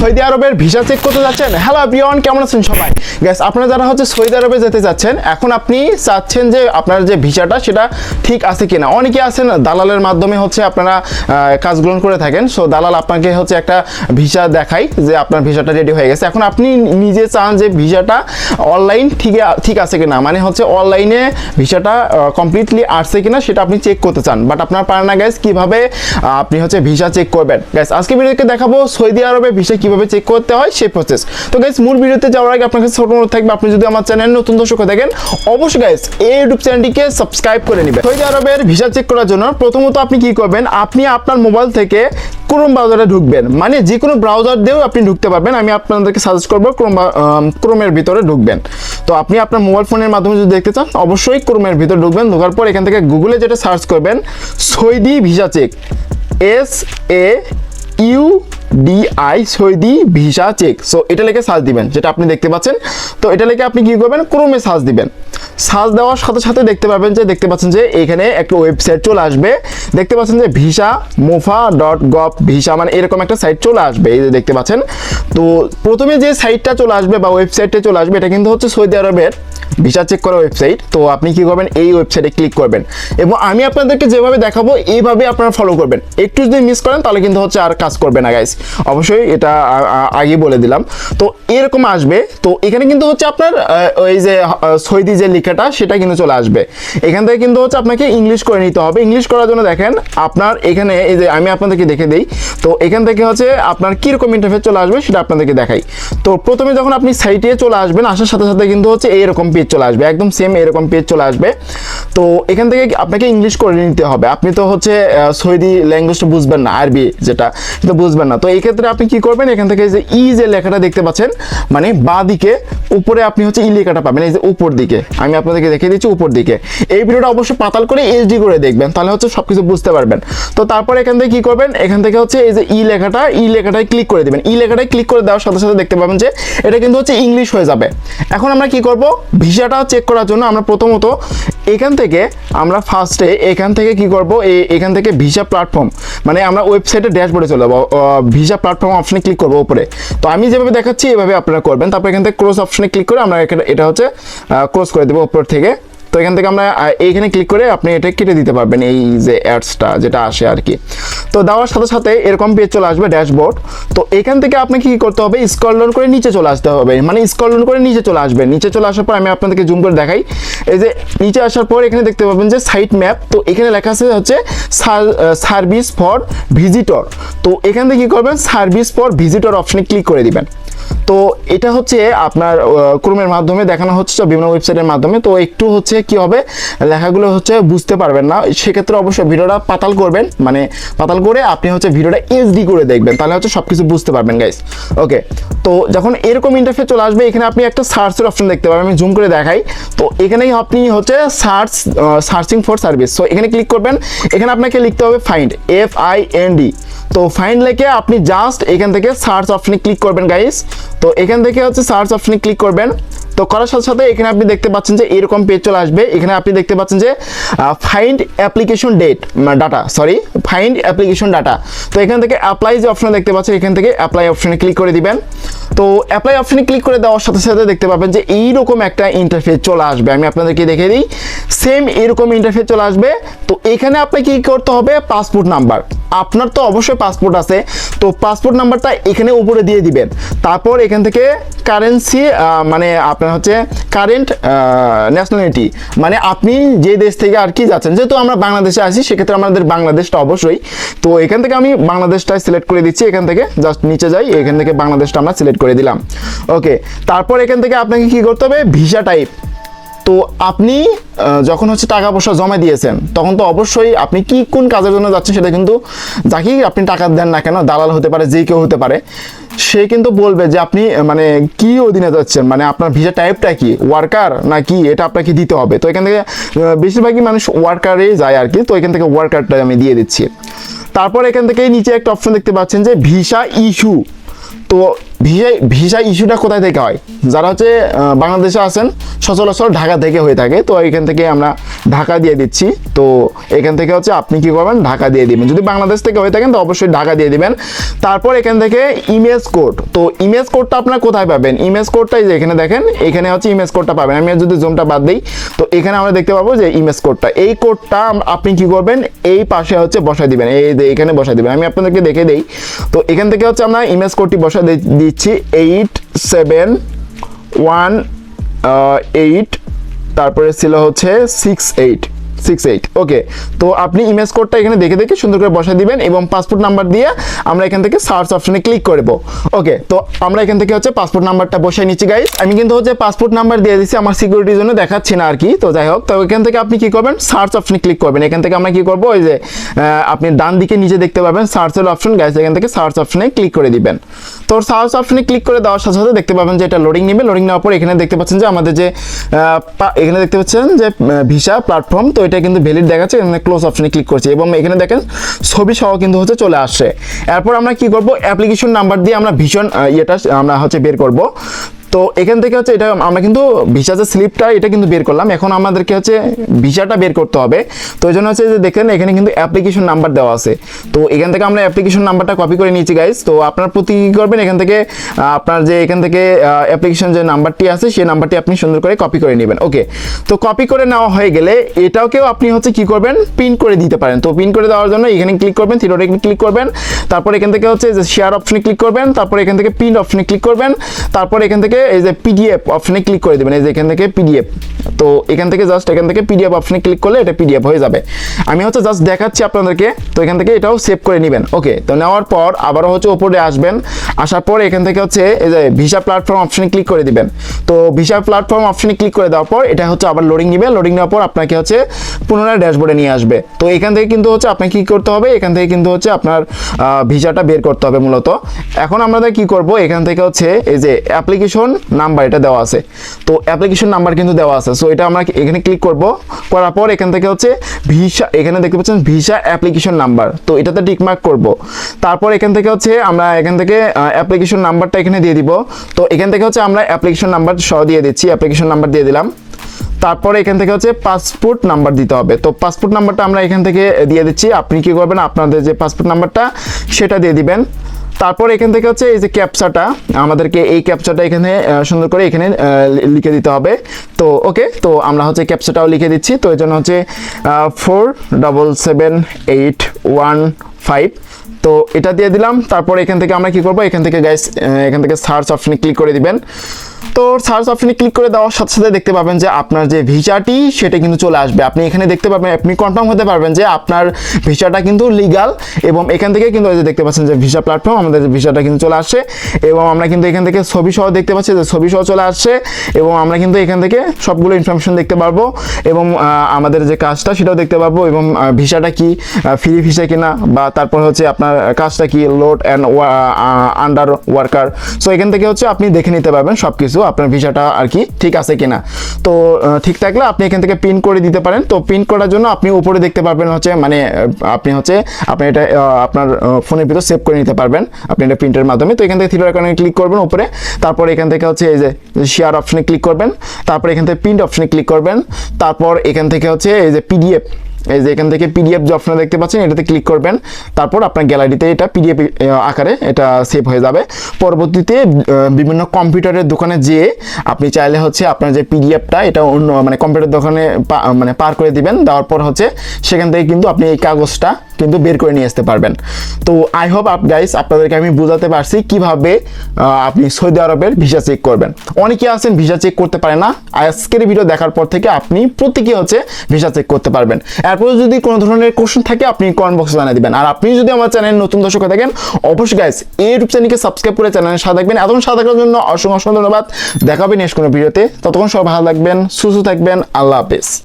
Saudi আরবের visa check করতে যাচ্ছেন? হ্যালো এভরিওয়ান কেমন আছেন সবাই? গ্যাস আপনারা যারা হচ্ছে সৌদি আরবে যেতে যাচ্ছেন, এখন আপনি চাচ্ছেন যে আপনার যে ভিসাটা, সেটা ঠিক আছে কিনা? অনেকে আছেন দালালের মাধ্যমে হচ্ছে আপনারা কাজ গ্রহণ করে থাকেন। সো দালাল আপনাকে হচ্ছে একটা ভিসা দেখায় যে আপনার ভিসাটা রেডি হয়ে গেছে। এখন আপনি নিজে চান যে ভিসাটা অনলাইন ঠিক ঠিক আছে কিনা? মানে হচ্ছে অনলাইনে ভিসাটা কমপ্লিটলি আসছে কিনা, সেটা আপনি চেক করতে চান। বাট আপনার পারেন না গ্যাস কীভাবে আপনি হচ্ছে ভিসা চেক করবেন? গ্যাস আজকে ভিডিওতে দেখাবো সৌদি আরবে ভিসা কীভাবে চেক করতে হয়, সেই প্রসেস তো গ্যাস মূল ভিডিওতে যাওয়ার আগে আপনার কাছে ছোট অনুরোধ থাকবে, আপনি যদি আমার চ্যানেল নতুন দর্শক থাকেন, অবশ্যই গ্যাস এই ইউটিউব চ্যানেলটিকে সাবস্ক্রাইব করে নেবেন। সৌদি আরবের ভিসা চেক করার জন্য প্রথমত আপনি কি করবেন, আপনি আপনার মোবাইল থেকে ক্রোম ব্রাউজারে ঢুকবেন। মানে যে কোনো ব্রাউজার দিয়েও আপনি ঢুকতে পারবেন, আমি আপনাদেরকে সাজেস্ট করব ক্রোম ক্রোমের ভিতরে ঢুকবেন। তো আপনি আপনার মোবাইল ফোনের মাধ্যমে যদি দেখতে চান, অবশ্যই ক্রোমের ভিতরে ঢুকবেন, ঢোকার পর এখান থেকে গুগলে যেটা সার্চ করবেন Saudi visa check S A U D I Saudi visa check. So এটা লিখে সার্চ দিবেন, যেটা আপনি দেখতে পাচ্ছেন। তো এটা লিখে আপনি কি করবেন? ক্রোমে সার্চ দিবেন। সার্চ দেওয়ার সাথে সাথে দেখতে পাবেন যে, দেখতে পাচ্ছেন যে, এখানে একটা ওয়েবসাইট চলে আসবে। দেখতে পাচ্ছেন যে, visa MOFA dot gov visa মানে এরকম একটা সাইট চলে আসবে, এই যে দেখতে পাচ্ছেন। তো প্রথমে যে সাইটটা চলে আসবে বা ওয়েবসাইটটা চলে আসবে, এটা কিন্তু হচ্ছে সৌদি আরবের ভিসা চেক করা ওয়েবসাইট তো আপনি কি করবেন? এই ওয়েবসাইটে ক্লিক করবেন। এবং আমি আপনাদেরকে যেভাবে দেখাবো, এইভাবে আপনারা ফলো করবেন। একটু যদি মিস করেন, তাহলে কিন্তু হচ্ছে আর কাজ করবে না গাইস অবশ্যই এটা আগে বলে দিলাম। তো এরকম আসবে। তো এখানে কিন্তু হচ্ছে আপনার ওই যে সৈদি যে লেখাটা, সেটা কিন্তু চলে আসবে। এখান থেকে কিন্তু হচ্ছে আপনাকে ইংলিশ করে নিতে হবে। ইংলিশ করার জন্য দেখেন, আপনার এখানে, এই যে, আমি আপনাদেরকে দেখে দিই। তো এখান থেকে হচ্ছে আপনার কীরকম ইন্টারফেস চলে আসবে, সেটা আপনাদেরকে দেখাই। তো প্রথমে যখন আপনি সাইটে চলে আসবেন, আসার সাথে সাথে কিন্তু হচ্ছে এইরকম পেজ চলে আসবে, একদম সেম এরকম পেজ চলে আসবে। তো এখান থেকে আপনাকে ইংলিশ করে নিতে হবে। আপনি তো হচ্ছে সৌদি ল্যাঙ্গুয়েজটা বুঝবেন না, আরবি যেটা, সেটা বুঝবেন না। তো এই ক্ষেত্রে আপনি কি করবেন, এখান থেকে যে ই যে লেখাটা দেখতে পাচ্ছেন মানে বাঁ দিকে উপরে আপনি হচ্ছে ইলিকাটা পাবেন, এই যে উপর দিকে। আমি আপনাদেরকে দেখিয়ে দিচ্ছি উপর দিকে। এই ভিডিওটা অবশ্যই পাতাল করে এইচডি করে দেখবেন, তাহলে হচ্ছে সব কিছু বুঝতে পারবেন। তো তারপরে এখান থেকে কি করবেন? এখান থেকে হচ্ছে এই যে ই লেখাটা ই লেখাটায় ক্লিক করে দেবেন। ই লেখাটায় ক্লিক করে দেওয়ার সাথে সাথে দেখতে পাবেন যে এটা কিন্তু হচ্ছে ইংলিশ হয়ে যাবে। এখন আমরা কি করব? ভিসাটা চেক করার জন্য আমরা প্রথমত এখান থেকে আমরা ফার্স্টে এখান থেকে কি করব? এই এখান থেকে ভিসা প্ল্যাটফর্ম মানে আমরা ওয়েবসাইটে ড্যাশবোর্ডে চলে যাব। ভিসা প্ল্যাটফর্ম অপশানে ক্লিক করব উপরে। তো আমি যেভাবে দেখাচ্ছি, এভাবে আপনারা করবেন। তারপর এখান থেকে ক্রস অপশানে ক্লিক করে আমরা এটা হচ্ছে ক্রস করে দেবো উপর থেকে। তো এখান থেকে আমরা এইখানে ক্লিক করে আপনি এটা কেটে দিতে পারবেন এই যে অ্যাডসটা যেটা আসে আর কি। তো দেওয়ার সাথে সাথে এরকম পেজ চলে আসবে ড্যাশবোর্ড তো এখান থেকে আপনাকে কি করতে হবে? স্ক্রল ডাউন করে নিচে চলে আসতে হবে। মানে স্ক্রল ডাউন করে নিচে চলে আসবেন নিচে চলে আসার পর আমি আপনাদেরকে জুম করে দেখাই। এই যে নিচে আসার পর এখানে দেখতে পাবেন যে সাইট ম্যাপ তো এখানে লেখা আছে হচ্ছে সার্ভিস ফর ভিজিটর তো এখান থেকে কি করবেন? সার্ভিস ফর ভিজিটর অপশনে ক্লিক করে দিবেন। তো এটা হচ্ছে আপনার ক্রোমের মাধ্যমে দেখানো হচ্ছে বিভিন্ন ওয়েবসাইটের মাধ্যমে। তো একটু হচ্ছে কি হবে, লেখাগুলো হচ্ছে বুঝতে পারবেন না। সেক্ষেত্রে অবশ্যই ভিডিওটা পাতাল করবেন মানে পাতাল করে আপনি হচ্ছে ভিডিওটা এইচডি করে দেখবেন। তাহলে হচ্ছে সব কিছু বুঝতে পারবেন গাইস ওকে তো যখন এরকম ইন্টারফেস চলে আসবে, এখানে আপনি একটা সার্চের অপশন দেখতে পাবেন। আমি জুম করে দেখাই। তো এখানেই আপনি হচ্ছে search searching for service so এখানে ক্লিক করবেন। এখানে আপনাকে লিখতে হবে find F I N D তো ফাইন্ড লিখে আপনি জাস্ট এখান থেকে সার্চ অপশনে ক্লিক করবেন গাইস তো এখান থেকে হচ্ছে সার্চ অপশনে ক্লিক করবেন। তো করার সাথে সাথে এখানে আপনি দেখতে পাচ্ছেন যে এরকম পেজ চলে আসবে। এখানে আপনি দেখতে পাচ্ছেন যে find application date data sorry find application data তো এখান থেকে অ্যাপ্লাই যে অপশন দেখতে পাচ্ছেন, এখান থেকে অ্যাপ্লাই অপশনে ক্লিক করে দিবেন। তো অ্যাপ্লাই অপশনে ক্লিক করে দেওয়ার সাথে সাথে দেখতে পাবেন যে এইরকম একটা ইন্টারফেস চলে আসবে। আমি আপনাদেরকে দেখে দিই সেম এরকম ইন্টারফেস চলে আসবে। তো এখানে আপনাকে কি করতে হবে? পাসপোর্ট নাম্বার আপনার তো অবশ্যই পাসপোর্ট আছে। তো পাসপোর্ট নাম্বারটা এখানে উপরে দিয়ে দিবেন। তারপর এখান থেকে কারেন্সি মানে আপনার হচ্ছে কারেন্ট ন্যাশনালিটি মানে আপনি যে দেশ থেকে আর কি যাচ্ছেন, যেহেতু আমরা বাংলাদেশে আসি সেক্ষেত্রে আমাদের বাংলাদেশটা অবশ্যই। তো এখান থেকে আমি বাংলাদেশটা সিলেক্ট করে দিচ্ছি, এখান থেকে জাস্ট নিচে যাই, এখান থেকে বাংলাদেশটা আমরা সিলেক্ট করে দিলাম। ওকে তারপর এখান থেকে আপনাকে কি করতে হবে? ভিসা টাইপ তো আপনি যখন হচ্ছে টাকা পয়সা জমা দিয়েছেন, তখন তো অবশ্যই আপনি কি কোন কাজের জন্য যাচ্ছেন সেটা কিন্তু যাকেই আপনি টাকা দেন না কেন, দালাল হতে পারে, যে কেউ হতে পারে, সে কিন্তু বলবে যে আপনি মানে কি অধীনে যাচ্ছেন মানে আপনার ভিসা টাইপটা কি ওয়ার্কার না কি এটা আপনাকে দিতে হবে। তো এখান থেকে বেশিরভাগই মানুষ ওয়ার্কারে যায় আর কি, তো এখান থেকে ওয়ার্কারটা আমি দিয়ে দিচ্ছি। তারপর এখান থেকে নিচে একটা অপশন দেখতে পাচ্ছেন যে ভিসা ইস্যু তো ভিসা ভিসা ইস্যুটা কোথায় থেকে হয়? যারা হচ্ছে বাংলাদেশে আছেন, সচরাচর ঢাকা থেকে হয়ে থাকে। তো এখান থেকে আমরা ঢাকা দিয়ে দিচ্ছি। তো এখান থেকে হচ্ছে আপনি কি করবেন? ঢাকা দিয়ে দিবেন। যদি বাংলাদেশ থেকে হয়ে থাকেন, তো অবশ্যই ঢাকা দিয়ে দিবেন। তারপর এখান থেকে ইমেজ কোড। তো ইমেজ কোডটা আপনার কোথায় পাবেন? ইমেজ কোডটাই যে এখানে দেখেন, এখানে হচ্ছে ইমেজ কোডটা পাবেন। আমি যদি জুমটা বাদ দিই, তো এখানে আমরা দেখতে পাবো যে ইমেজ কোডটা। এই কোডটা আপনি কি করবেন? এই পাশে হচ্ছে বসাই দিবেন। এই এখানে বসাই দিবেন। আমি আপনাদেরকে দেখে দেই। তো এখান থেকে হচ্ছে আমরা ইমেজ কোডটি বসা দিচ্ছি এইট সেভেন ওয়ান এইট তারপরে ছিল হচ্ছে six eight six eight okay তো আপনি ইমেজ কোডটা এখানে দেখে দেখে সুন্দর করে বসা দিবেন এবং পাসপোর্ট নাম্বার দিয়ে আমরা এখান থেকে সার্চ অপশনে ক্লিক করব ওকে তো আমরা এখান থেকে হচ্ছে পাসপোর্ট নাম্বারটা বসাই নিচ্ছি গাইস আমি কিন্তু হচ্ছে পাসপোর্ট নাম্বার দিয়ে দিচ্ছি আমার সিকিউরিটির জন্য দেখাচ্ছি না আর কি তো যাই হোক, তো এখান থেকে আপনি কি করবেন? সার্চ অপশনে ক্লিক করবেন। এখান থেকে আমরা কি করব? ওই যে আপনি ডান দিকে নিচে দেখতে পাবেন সার্চের অপশন গাইস এখান থেকে সার্চ অপশনে ক্লিক করে দিবেন। তো সার্চ অপশনে ক্লিক করে দেওয়ার সাথে সাথে দেখতে পাবেন যে এটা লোডিং নেবে। লোডিং নেওয়ার পর এখানে দেখতে পাচ্ছেন যে আমাদের যে এখানে দেখতে পাচ্ছেন যে ভিসা প্ল্যাটফর্ম তো এটা কিন্তু ভ্যালিড দেখাচ্ছে, এখানে ক্লোজ অপশনে ক্লিক করছি এবং এখানে দেখেন ছবি সহ কিন্তু হচ্ছে চলে আসছে। এরপর আমরা কি করব? অ্যাপ্লিকেশন নাম্বার দিয়ে আমরা ভীষণ ইয়েটা, আমরা হচ্ছে বের করব। তো এখান থেকে হচ্ছে এটা আমরা কিন্তু ভিসা যে স্লিপটা, এটা কিন্তু বের করলাম। এখন আমাদেরকে হচ্ছে ভিসাটা বের করতে হবে। তো এই জন্য হচ্ছে যে দেখেন, এখানে কিন্তু অ্যাপ্লিকেশন নাম্বার দেওয়া আছে। তো এখান থেকে আমরা অ্যাপ্লিকেশন নাম্বারটা কপি করে নিয়েছি গাইজ তো আপনার প্রতি কী করবেন, এখান থেকে আপনার যে এখান থেকে অ্যাপ্লিকেশন যে নাম্বারটি আছে, সেই নাম্বারটি আপনি সুন্দর করে কপি করে নেবেন। ওকে তো কপি করে নেওয়া হয়ে গেলে এটাকেও আপনি হচ্ছে কি করবেন প্রিন্ট করে দিতে পারেন। তো প্রিন্ট করে দেওয়ার জন্য এখানে ক্লিক করবেন থিরোটে ক্লিক করবেন। তারপর এখান থেকে হচ্ছে যে শেয়ার অপশনে ক্লিক করবেন, তারপর এখান থেকে প্রিন্ট অপশনে ক্লিক করবেন। তারপর এখান থেকে এই যে পিডিএফ অপশনে ক্লিক করে দেবেন এই যে এখান থেকে পিডিএফ তো এখান থেকে জাস্ট এখান থেকে পিডিএফ অপশনে ক্লিক করলে এটা পিডিএফ হয়ে যাবে। আমি হচ্ছে জাস্ট দেখাচ্ছি আপনাদেরকে, তো এখান থেকে এটাও সেভ করে নেবেন। ওকে তো নেওয়ার পর আবারও হচ্ছে ওপরে আসবেন, আসার পর এখান থেকে হচ্ছে এই যে ভিসা প্ল্যাটফর্ম অপশনে ক্লিক করে দিবেন। তো ভিসা প্ল্যাটফর্ম অপশনে ক্লিক করে দেওয়ার পর এটা হচ্ছে আবার লোডিং নিবে লোডিং নেওয়ার পর আপনাকে হচ্ছে পুনরায় ড্যাশবোর্ডে নিয়ে আসবে। তো এখান থেকে কিন্তু হচ্ছে আপনাকে কি করতে হবে? এখান থেকে কিন্তু হচ্ছে আপনার ভিসাটা বের করতে হবে মূলত। এখন আমাদের কি করব? এখান থেকে হচ্ছে এই যে অ্যাপ্লিকেশন নাম্বার এটা দেওয়া আছে। তো অ্যাপ্লিকেশন নাম্বার কিন্তু দেওয়া আছে। সো এটা আমরা এখানে ক্লিক করব। করার পর এখান থেকে হচ্ছে ভিসা, এখানে দেখতে পাচ্ছেন ভিসা অ্যাপ্লিকেশন নাম্বার তো এটাতে টিকমার্ক করব। তারপর এখান থেকে হচ্ছে আমরা এখান থেকে অ্যাপ্লিকেশন নাম্বারটা এখানে দিয়ে দিব। তো এখান থেকে হচ্ছে আমরা অ্যাপ্লিকেশন নাম্বার সহ দিয়ে দিচ্ছি অ্যাপ্লিকেশন নাম্বার দিয়ে দিলাম। তারপরে এখান থেকে হচ্ছে পাসপোর্ট নাম্বার দিতে হবে। তো পাসপোর্ট নাম্বারটা আমরা এখান থেকে দিয়ে দিচ্ছি। আপনি কি করবেন? আপনাদের যে পাসপোর্ট নাম্বারটা সেটা দিয়ে দিবেন। তারপর এখান থেকে হচ্ছে এই যে ক্যাপচাটা, আমাদেরকে এই ক্যাপচাটা এখানে সুন্দর করে এখানে লিখে দিতে হবে। তো ওকে তো আমরা হচ্ছে ক্যাপচাটাও লিখে দিচ্ছি। তো এই জন্য হচ্ছে four double seven eight one five তো এটা দিয়ে দিলাম। তারপর এখান থেকে আমরা কি করব? এখান থেকে গাইস এখান থেকে সার্চ অপশনে ক্লিক করে দিবেন। তো সার্চ অপশনে ক্লিক করে দেওয়ার সাথে সাথে দেখতে পাবেন যে আপনার যে ভিসাটি, সেটা কিন্তু চলে আসবে। আপনি এখানে দেখতে পাবেন, আপনি কনফার্ম হতে পারবেন যে আপনার ভিসাটা কিন্তু লিগাল এবং এখান থেকে কিন্তু যে দেখতে পাচ্ছেন যে ভিসা প্ল্যাটফর্ম আমাদের ভিসাটা কিন্তু চলে আসছে এবং আমরা কিন্তু এখান থেকে ছবি সহ দেখতে পাচ্ছি যে ছবি সহ চলে আসছে এবং আমরা কিন্তু এখান থেকে সবগুলো ইনফরমেশন দেখতে পারব এবং আমাদের যে কাজটা সেটাও দেখতে পারব এবং ভিসাটা কি ফ্রি ভিসা কিনা বা তারপর হচ্ছে আপনার কাজটা কি load and under worker so এখান থেকে হচ্ছে আপনি দেখে নিতে পারবেন সব কিছু আপনার ভিসাটা আর কি ঠিক আছে কিনা। তো ঠিক থাকলে আপনি এখান থেকে পিন করে দিতে পারেন। তো পিন করার জন্য আপনি উপরে দেখতে পারবেন হচ্ছে মানে আপনি হচ্ছে, আপনি এটা আপনার ফোনের ভিতর সেভ করে নিতে পারবেন। আপনি এটা প্রিন্টের মাধ্যমে। তো এখান থেকে থ্রি আইকনে ক্লিক করবেন উপরে। তারপর এখান থেকে হচ্ছে এই যে শেয়ার অপশনে ক্লিক করবেন। তারপর এখান থেকে প্রিন্ট অপশনে ক্লিক করবেন। তারপর এখান থেকে হচ্ছে এই যে পিডিএফ এই যে এখান থেকে পিডিএফ যে অপশন দেখতে পাচ্ছেন, এটাতে ক্লিক করবেন। তারপর আপনার গ্যালারিতে এটা পিডিএফ আকারে এটা সেভ হয়ে যাবে। পরবর্তীতে বিভিন্ন কম্পিউটারের দোকানে যেয়ে আপনি চাইলে হচ্ছে আপনার যে পিডিএফটা এটা অন্য মানে কম্পিউটার দোকানে মানে পার করে দিবেন। দেওয়ার পর হচ্ছে সেখান থেকে কিন্তু আপনি এই কাগজটা কিন্তু বের করে নিয়ে আসতে পারবেন। তো আই হোপ আপ গাইস আপনাদেরকে আমি বোঝাতে পারছি কীভাবে আপনি সৌদি আরবের ভিসা চেক করবেন। অনেকে আছেন ভিসা চেক করতে পারে না। আজকের ভিডিও দেখার পর থেকে আপনি প্রত্যেকে হচ্ছে ভিসা চেক করতে পারবেন। এরপরে যদি কোনো ধরনের কোশ্চেন থাকে, আপনি কমেন্ট বক্সে জানিয়ে দিবেন। আর আপনি যদি আমার চ্যানেল নতুন দর্শক থাকেন, অবশ্যই গাইস এই ইউটিউব চ্যানেলকে সাবস্ক্রাইব করে চ্যানেলের সাথে থাকবেন। এতক্ষণ সাথে থাকার জন্য অসংখ্য অসংখ্য ধন্যবাদ। দেখাবেন নেক্সট কোনো ভিডিওতে ততক্ষণ সব ভালো থাকবেন, সুস্থ থাকবেন। আল্লাহ হাফেজ।